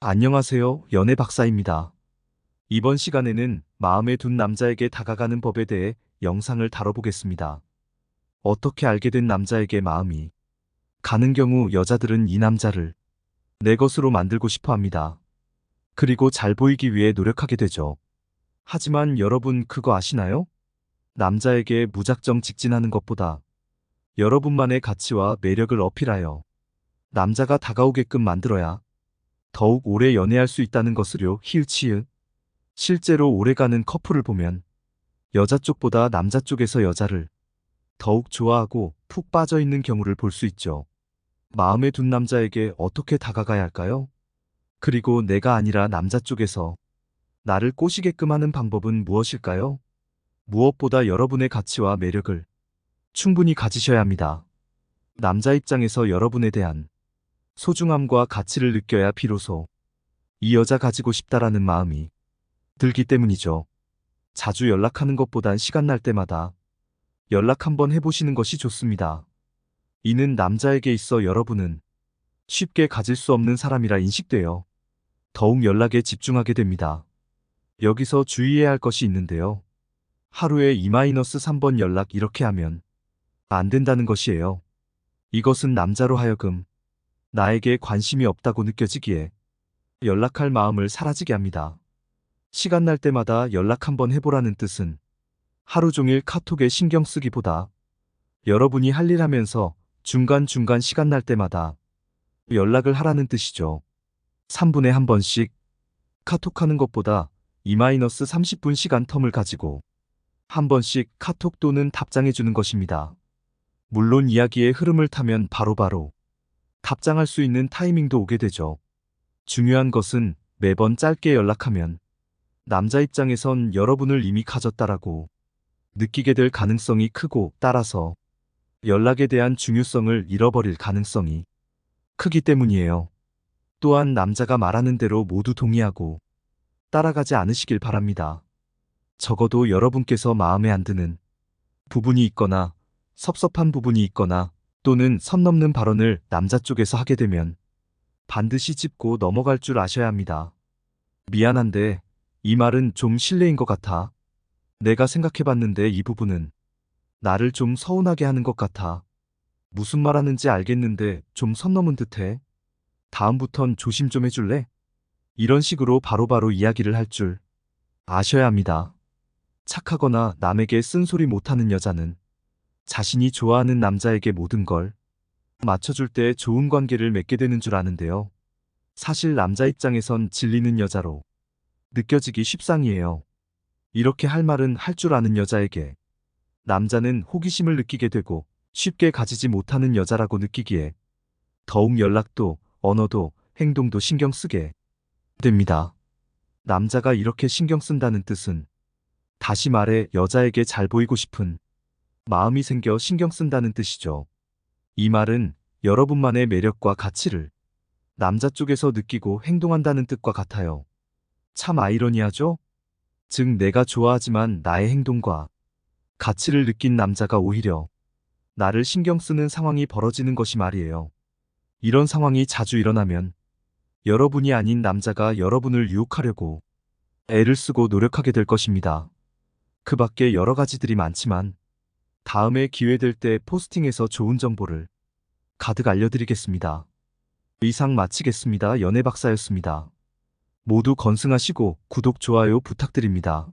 안녕하세요. 연애 박사입니다. 이번 시간에는 마음에 둔 남자에게 다가가는 법에 대해 영상을 다뤄보겠습니다. 어떻게 알게 된 남자에게 마음이 가는 경우 여자들은 이 남자를 내 것으로 만들고 싶어 합니다. 그리고 잘 보이기 위해 노력하게 되죠. 하지만 여러분 그거 아시나요? 남자에게 무작정 직진하는 것보다 여러분만의 가치와 매력을 어필하여 남자가 다가오게끔 만들어야 더욱 오래 연애할 수 있다는 것을요, 히읗치읓. 실제로 오래가는 커플을 보면 여자 쪽보다 남자 쪽에서 여자를 더욱 좋아하고 푹 빠져 있는 경우를 볼 수 있죠. 마음에 둔 남자에게 어떻게 다가가야 할까요? 그리고 내가 아니라 남자 쪽에서 나를 꼬시게끔 하는 방법은 무엇일까요? 무엇보다 여러분의 가치와 매력을 충분히 가지셔야 합니다. 남자 입장에서 여러분에 대한 소중함과 가치를 느껴야 비로소 이 여자 가지고 싶다라는 마음이 들기 때문이죠. 자주 연락하는 것보단 시간 날 때마다 연락 한번 해보시는 것이 좋습니다. 이는 남자에게 있어 여러분은 쉽게 가질 수 없는 사람이라 인식되어 더욱 연락에 집중하게 됩니다. 여기서 주의해야 할 것이 있는데요. 하루에 2-3번 연락 이렇게 하면 안 된다는 것이에요. 이것은 남자로 하여금 나에게 관심이 없다고 느껴지기에 연락할 마음을 사라지게 합니다. 시간 날 때마다 연락 한번 해보라는 뜻은 하루 종일 카톡에 신경 쓰기보다 여러분이 할 일 하면서 중간중간 시간 날 때마다 연락을 하라는 뜻이죠. 3분에 한 번씩 카톡하는 것보다 2-30분 시간 텀을 가지고 한 번씩 카톡 또는 답장해주는 것입니다. 물론 이야기의 흐름을 타면 바로바로 답장할 수 있는 타이밍도 오게 되죠. 중요한 것은 매번 짧게 연락하면 남자 입장에선 여러분을 이미 가졌다라고 느끼게 될 가능성이 크고 따라서 연락에 대한 중요성을 잃어버릴 가능성이 크기 때문이에요. 또한 남자가 말하는 대로 모두 동의하고 따라가지 않으시길 바랍니다. 적어도 여러분께서 마음에 안 드는 부분이 있거나 섭섭한 부분이 있거나 또는 선 넘는 발언을 남자 쪽에서 하게 되면 반드시 짚고 넘어갈 줄 아셔야 합니다. 미안한데 이 말은 좀 실례인 것 같아. 내가 생각해봤는데 이 부분은 나를 좀 서운하게 하는 것 같아. 무슨 말 하는지 알겠는데 좀 선 넘은 듯해. 다음부턴 조심 좀 해줄래? 이런 식으로 바로바로 이야기를 할 줄 아셔야 합니다. 착하거나 남에게 쓴소리 못하는 여자는 자신이 좋아하는 남자에게 모든 걸 맞춰줄 때 좋은 관계를 맺게 되는 줄 아는데요. 사실 남자 입장에선 질리는 여자로 느껴지기 쉽상이에요. 이렇게 할 말은 할 줄 아는 여자에게 남자는 호기심을 느끼게 되고 쉽게 가지지 못하는 여자라고 느끼기에 더욱 연락도 언어도 행동도 신경 쓰게 됩니다. 남자가 이렇게 신경 쓴다는 뜻은 다시 말해 여자에게 잘 보이고 싶은 마음이 생겨 신경 쓴다는 뜻이죠. 이 말은 여러분만의 매력과 가치를 남자 쪽에서 느끼고 행동한다는 뜻과 같아요. 참 아이러니하죠? 즉 내가 좋아하지만 나의 행동과 가치를 느낀 남자가 오히려 나를 신경 쓰는 상황이 벌어지는 것이 말이에요. 이런 상황이 자주 일어나면 여러분이 아닌 남자가 여러분을 유혹하려고 애를 쓰고 노력하게 될 것입니다. 그 밖에 여러 가지들이 많지만 다음에 기회 될 때 포스팅에서 좋은 정보를 가득 알려드리겠습니다. 이상 마치겠습니다. 연애 박사였습니다. 모두 건승하시고 구독, 좋아요 부탁드립니다.